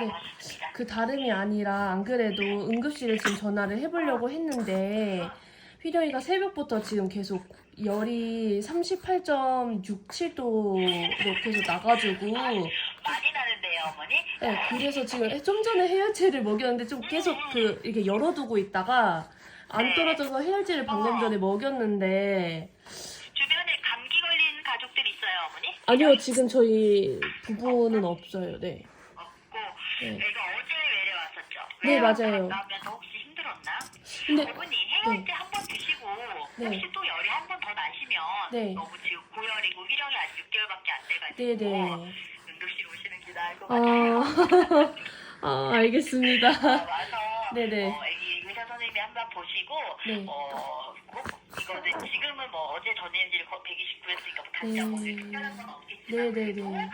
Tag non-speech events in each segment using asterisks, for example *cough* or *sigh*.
네. 그 다름이 아니라 안 그래도 응급실에 지금 전화를 해보려고 했는데 휘령이가 새벽부터 지금 계속 열이 38.67도로 계속 나가지고 많이 나는데요, 어머니? 네, 그래서 지금 좀 전에 해열제를 먹였는데 좀 계속 그 이렇게 열어두고 있다가 안 떨어져서 해열제를 방금 전에 먹였는데 주변에 감기 걸린 가족들 있어요, 어머니? 아니요 지금 저희 부부는 없어요 네. 없고 네. 어제 외래왔었죠? 네, 맞아요. 나면서 혹시 힘들었나? 근데 어머니 해열제 한번 드시고 네. 혹시 또 열이 한 번 더 나시면 네. 너무 지금 고열이고 휘령이 아직 6개월밖에 안 돼가지고 네네 응급실 오시는 게 나을 것 같아요. 아, *laughs* 아 알겠습니다 와서 네네. 어, 애기 의사 선생님이 한번 보시고 네. 어, 꼭 이거는 지금은 뭐 어제 전해질 129였으니까 뭐 한번 네. 특별한 건 없겠지만 네네네.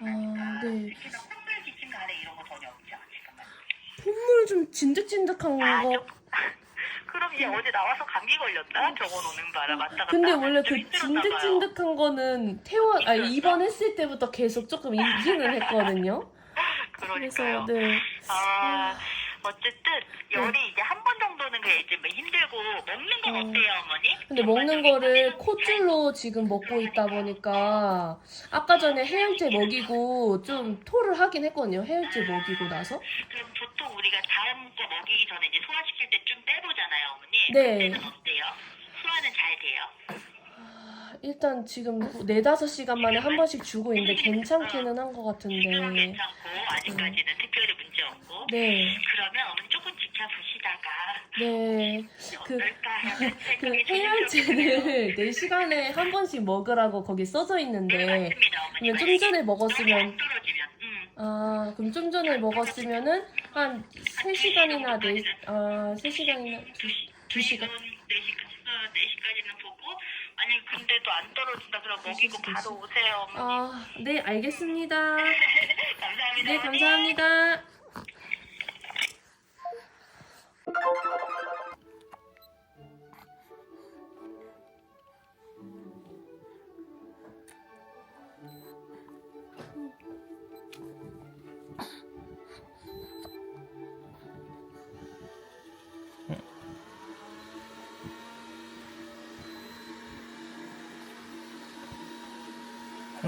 아, 네. 특히나 콧물 기침 가래 이런 거 전혀 없죠 지금은. 콧물 좀 진득진득한 아, 거 좀- *laughs* 그럼 이제 어제 나와서 감기 걸렸다 적어 놓는 바람 왔다 갔다 근데 원래 좀그 봐요. 진득진득한 거는 태원 아 입원했을 때부터 계속 조금 인지는 했거든요. 그러니까요. 그래서 네. 아, 어쨌든 열이 이제 한 번 정도는 그래 이제 뭐 힘들 고 먹는 건 어. 어때요, 어머니? 근데 먹는 거를 콧줄로 지금 먹고 있다 보니까 아까 전에 해열제 먹이고 좀 토를 하긴 했거든요. 해열제 먹이고 나서. 그럼 보통 우리가 다음 거 먹이기 전에 이제 소화시킬 때 좀 빼보잖아요, 어머니. 네. 그때는 어때요? 소화는 잘 돼요? 아, 일단 지금 네 다섯 시간 만에 한 번씩 주고 있는데 괜찮기는 한 것 지금은 같은데. 괜찮고 아직까지는 특별히 문제 없고. 네. 그러면 어머니 조금 지켜보시다가 네. 그- 어떨까 *laughs* 하는 그 생각이 해열제를 4시간에 한 번씩 먹으라고 거기 써져 네, 있는데 맞습니다, 어머니. 그러면 좀 전에 먹었으면 떨어지면, 음. 아 그럼 좀 전에 먹었으면은 한 3시간이나 4, 아 3시간이나 2, 시간 4시까지, 4시까지는 보고 만약에 근데도 안 떨어진다 그럼 먹이고 바로 오세요, 어머니. 아, 네 알겠습니다. *laughs* 감사합니다. 네 어머니. 감사합니다.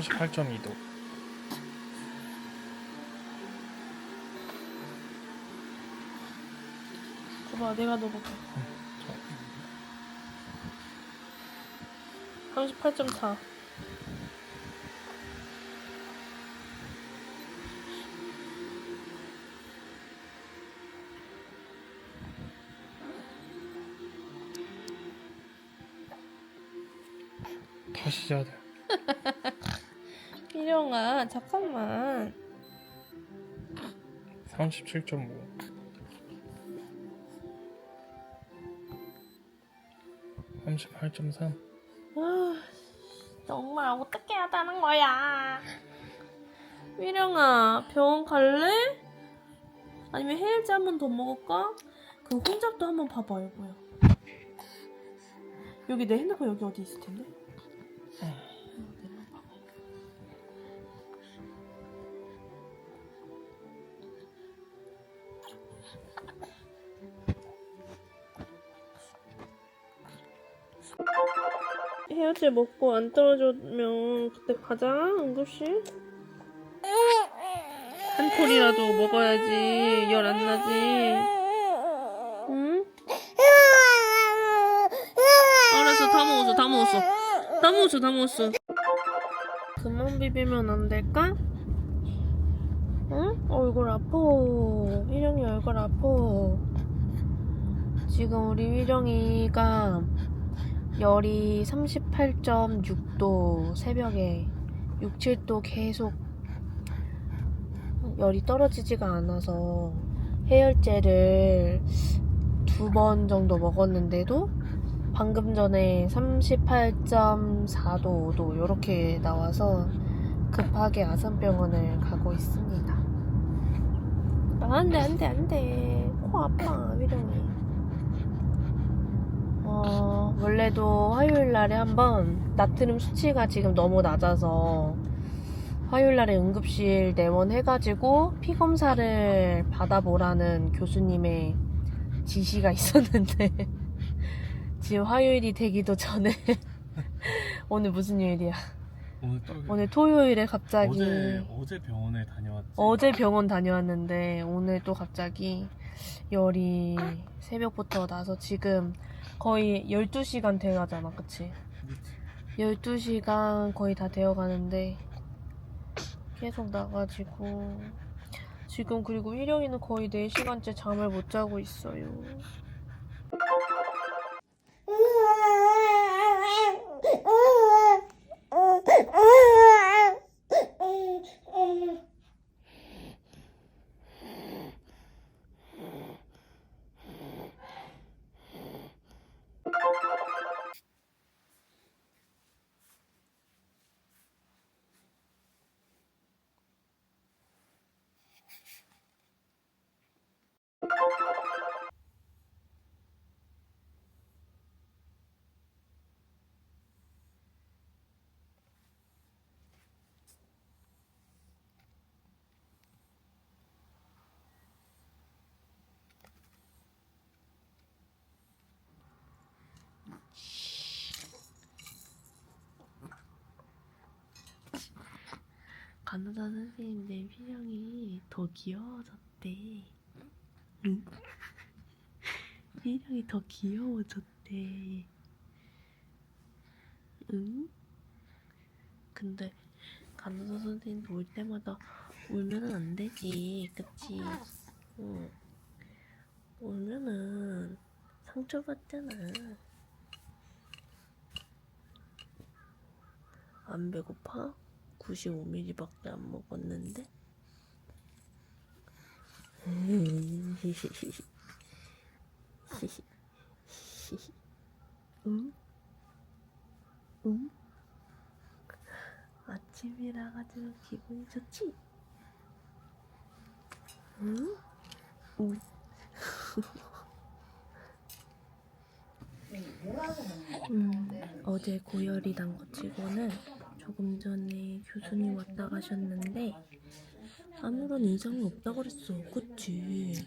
38.2도. 봐봐 내가 넣어볼게. 38.4. 다시 자야 돼. *laughs* 일영아 잠깐만. 37.5. 삼십팔 점 삼. 아, 정말 어떻게 하다는 거야? 미령아, 병원 갈래? 아니면 해열제 한 번 더 먹을까? 그 혼잡도 한 번 봐봐, 여보야. 여기 내 핸드폰 여기 어디 있을 텐데? 해열제 먹고 안 떨어지면 그때 가자 응급실. 한 톨이라도 먹어야지. 열 안 나지. 응? 알았어 다 먹었어 다 먹었어. 다 먹었어 다 먹었어. 그만 비비면 안 될까? 응? 얼굴 아파. 희령이 얼굴 아파. 지금 우리 희령이가 열이 38.6도 새벽에 6, 7도 계속 열이 떨어지지가 않아서 해열제를 두 번 정도 먹었는데도 방금 전에 38.4도, 5도 이렇게 나와서 급하게 아산병원을 가고 있습니다. 아, 안 돼, 안 돼, 안 돼. 코 아파, 위령이. 어, *laughs* 원래도 화요일 날에 한번 나트륨 수치가 지금 너무 낮아서 화요일 날에 응급실 내원해가지고 피 검사를 받아보라는 교수님의 지시가 *laughs* 있었는데 지금 화요일이 되기도 전에 *laughs* 오늘 무슨 요일이야? 오늘 또 오늘 토요일에 갑자기 어제 어제 병원에 다녀왔지. 어제 병원 다녀왔는데 오늘 또 갑자기 열이 새벽부터 나서 지금 거의 12시간 돼가잖아 그치? 12시간 거의 다 되어 가는데 계속 나가지고 지금 그리고 일영이는 거의 4시간째 잠을 못 자고 있어요. 간호사 선생님 내 필영이 더 귀여워졌대. 응? 필영이 더 귀여워졌대. 응? 근데 간호사 선생님 올 때마다 울면은 안 되지, 그치? 응. 울면은 상처받잖아. 안 배고파? 95ml밖에 안 먹었는데? 응? 응? 아침이라 가지고 기분이 좋지? 응? 응. 음, 어제 고열이 난 것 치고는 조금 전에 교수님 왔다 가셨는데 아무런 이상이 없다 그랬어. 그치?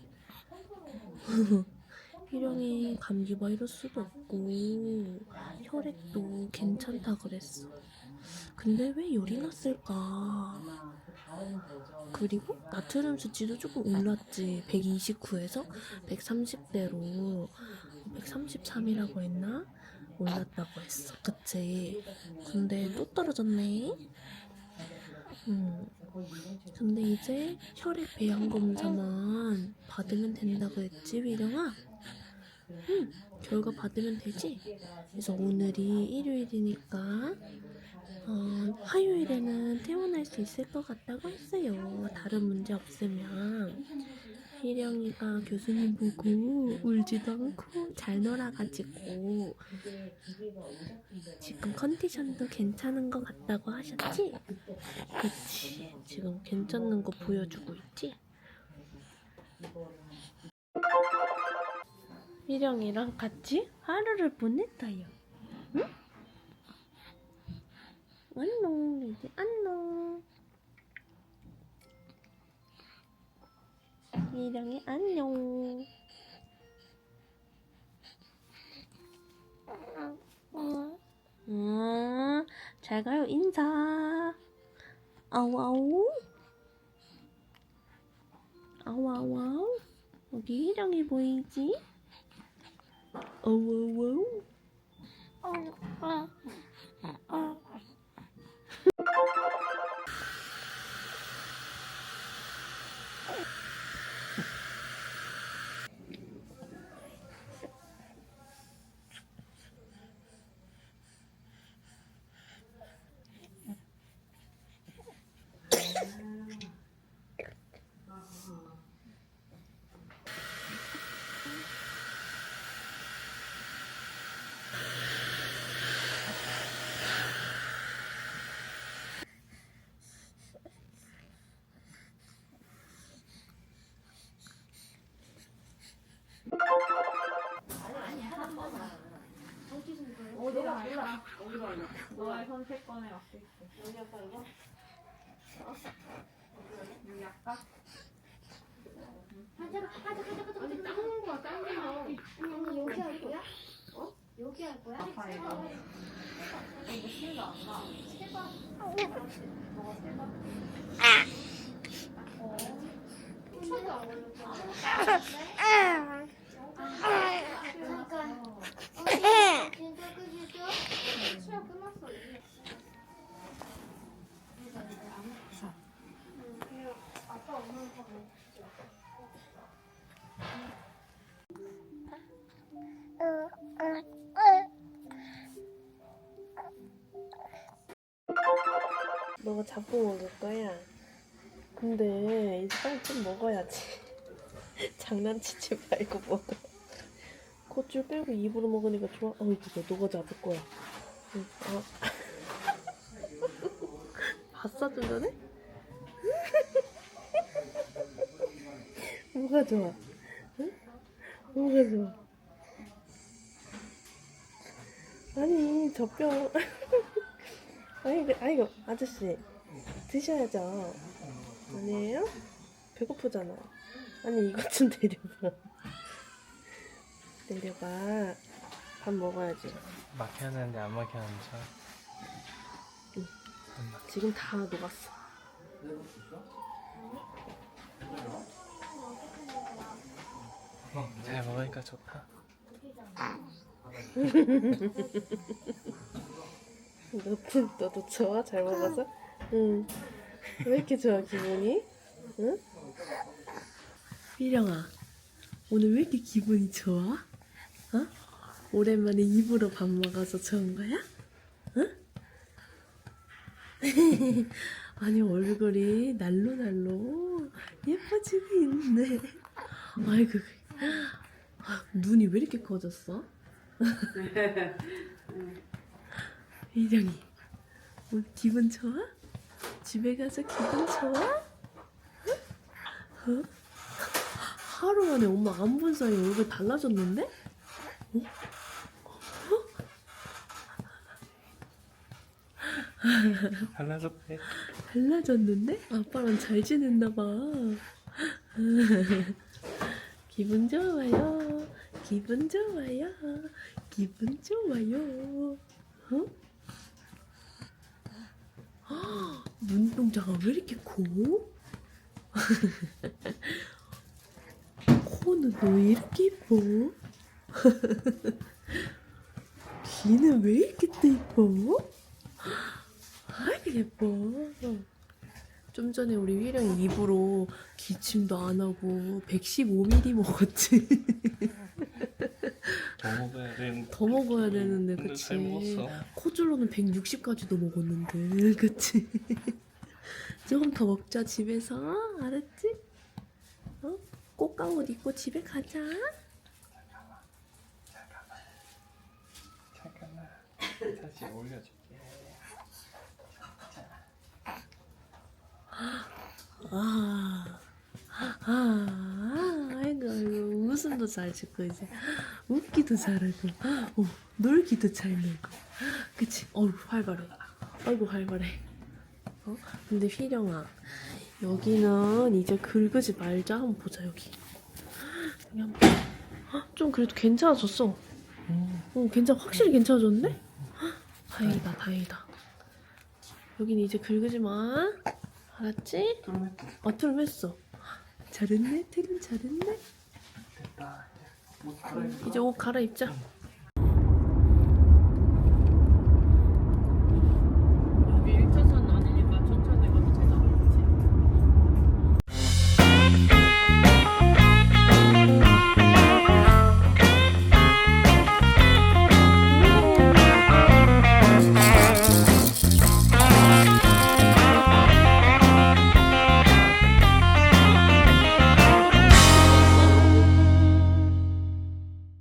*laughs* 희령이 감기 바이러스도 없고 혈액도 괜찮다 그랬어. 근데 왜 열이 났을까? 그리고 나트륨 수치도 조금 올랐지. 129에서 130대로. 133이라고 했나? 올랐다고 했어. 그치? 근데 또 떨어졌네? 음. 근데 이제 혈액 배양 검사만 받으면 된다고 했지, 위령아? 응, 결과 받으면 되지? 그래서 오늘이 일요일이니까, 어, 화요일에는 퇴원할 수 있을 것 같다고 했어요. 다른 문제 없으면. 희령이가 교수님 보고 울지도 않고 잘 놀아가지고 지금 컨디션도 괜찮은 것 같다고 하셨지? 그치 지금 괜찮은 거 보여주고 있지? 희령이랑 같이 하루를 보냈어요 아우 아우. 아우 아우 아우. 여기 희령이 보이지? 아우 아우 너의 선택권에 맡길게. 여기 아까 이거? 여기 아까? 하자 하자 하자 하자 아니 하자. 작은 거야 작은 거. 아니 언니 여기 할 거야? 어? 여기 할 거야? 아빠 이거. 이거 신거 안 나. 실버. 너가 실버. 어. 춤도 안 걸렸어. 잠깐. 너가 잡고 먹을 거야. 근데 이제 빨리 좀 먹어야지. *laughs* 장난치지 말고 먹어. 콧줄 빼고 입으로 먹으니까 좋아. 어이구, 너 너가 잡을 거야. 응, 아. 밥 사준다네? 뭐가 좋아? 응? 뭐가 좋아? 아니, 젖병. *laughs* 아니, 그, 아이고, 아저씨. 드셔야죠. 아니에요? 배고프잖아. 아니, 이것 좀 *laughs* 내려봐. 내려봐. 밥 먹어야지. 막혀야 하는데 안 막혀야 하는지 지금 다 녹았어. 잘 먹으니까 좋다 *laughs* 너, 너도 좋아? 잘 먹어서? 응. 왜 이렇게 좋아, 기분이? 응? 미령아, 오늘 왜 이렇게 기분이 좋아? 어? 오랜만에 입으로 밥 먹어서 좋은 거야? 응? *laughs* 아니, 얼굴이 날로 날로 예뻐지고 있네. 아이고, 아, 눈이 왜 이렇게 커졌어? *laughs* 미령이, 오늘 기분 좋아? 집에 가서 기분 좋아? 응? 어? 하루 만에 엄마 안 본 사이에 얼굴 달라졌는데? 어? *laughs* 달라졌대 달라졌는데? 아빠랑 잘 지냈나 봐. *laughs* 기분 좋아요. 기분 좋아요. 기분 좋아요. 어? 헉, *gasps* 눈동자가 왜 이렇게 커? *laughs* 코는 왜 이렇게 예뻐? 귀는 왜 이렇게 또 예뻐? 예뻐. 좀 전에 우리 휘령이 입으로 기침도 안 하고 115ml 먹었지. 더 먹어야 되는데 *laughs* 더 먹어야 되는데 근데 그치. 잘 먹었어 코줄로는 160까지도 먹었는데 *laughs* 그치. 조금 더 먹자 집에서 알았지? 어? 꽃가옷 입고 집에 가자. 잠깐만 다시 올려줄 아, 아, 아이고, 아이고, 웃음도 잘 짓고, 이제. 웃기도 잘하고, 어, 놀기도 잘 놀고. 그치? 어우, 활발해. 아이고, 활발해. 어? 근데 휘령아, 여기는 이제 긁지 말자. 한번 보자, 여기. 여기 한 번. 헉, 좀 그래도 괜찮아졌어. 음. 어, 괜찮아. 확실히 괜찮아졌네? 헉, 다행이다, 다행이다. 여기는 이제 긁지 마. 알았지? 뚫면 아, 트름 했어. 잘했네, 트름 잘했네. 됐다 이제 옷 갈아입자.